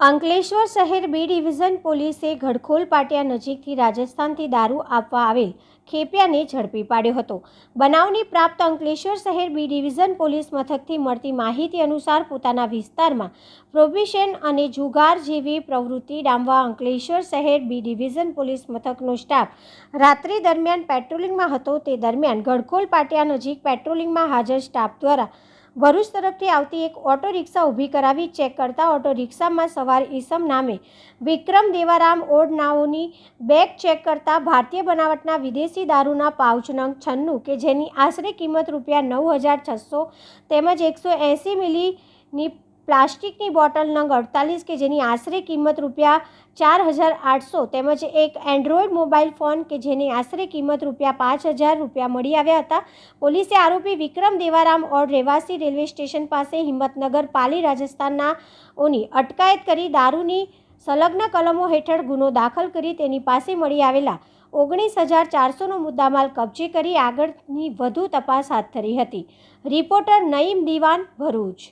અંકલેશ્વર શહેર B division પોલીસે ઘડખોલ પાટિયા નજીકથી રાજસ્થાનથી દારૂ આપવા આવેલ ખેપિયાને ઝડપી પાડ્યો હતો. બનાવની પ્રાપ્ત અંકલેશ્વર શહેર બી ડિવિઝન પોલીસ મથકથી મળતી માહિતી અનુસાર પોતાના વિસ્તારમાં પ્રોબિશન અને જુગાર જેવી પ્રવૃત્તિ ડામવા અંકલેશ્વર શહેર બી ડિવિઝન પોલીસ મથકનો સ્ટાફ રાત્રિ દરમિયાન પેટ્રોલિંગમાં હતો. તે દરમિયાન ઘડખોલ પાટિયા નજીક પેટ્રોલિંગમાં હાજર સ્ટાફ દ્વારા ભરૂચ તરફથી આવતી એક ઓટો રિક્ષા ઊભી કરાવી ચેક કરતા ઓટો રિક્ષામાં સવાર ઈસમ નામે વિક્રમ દેવારામ ઓડનાઓની બેગ ચેક કરતા ભારતીય બનાવટના વિદેશી દારૂના પાઉચ નંગ છન્નું, કે જેની આશરે કિંમત રૂપિયા નવ હજાર છસો તેમજ એકસો એંસી મિલીની પ્લાસ્ટિકની બોટલ અડતાલીસ કે જેની આશરે કિંમત રૂપિયા ચાર હજાર આઠસો તેમજ એક એન્ડ્રોઈડ મોબાઈલ ફોન કે જેની આશરે કિંમત રૂપિયા પાંચ હજાર રૂપિયા મળી આવ્યા હતા. પોલીસે આરોપી વિક્રમ દેવારામ ઓડ રહેવાસી રેલવે સ્ટેશન પાસે હિંમતનગર પાલી રાજસ્થાનના ઓની અટકાયત કરી દારૂની સંલગ્ન કલમો હેઠળ ગુનો દાખલ કરી તેની પાસે મળી આવેલા ઓગણીસ હજાર ચારસોનો મુદ્દામાલ કબજે કરી આગળની વધુ તપાસ હાથ ધરી હતી. રિપોર્ટર નઈમ દિવાન ભરૂચ.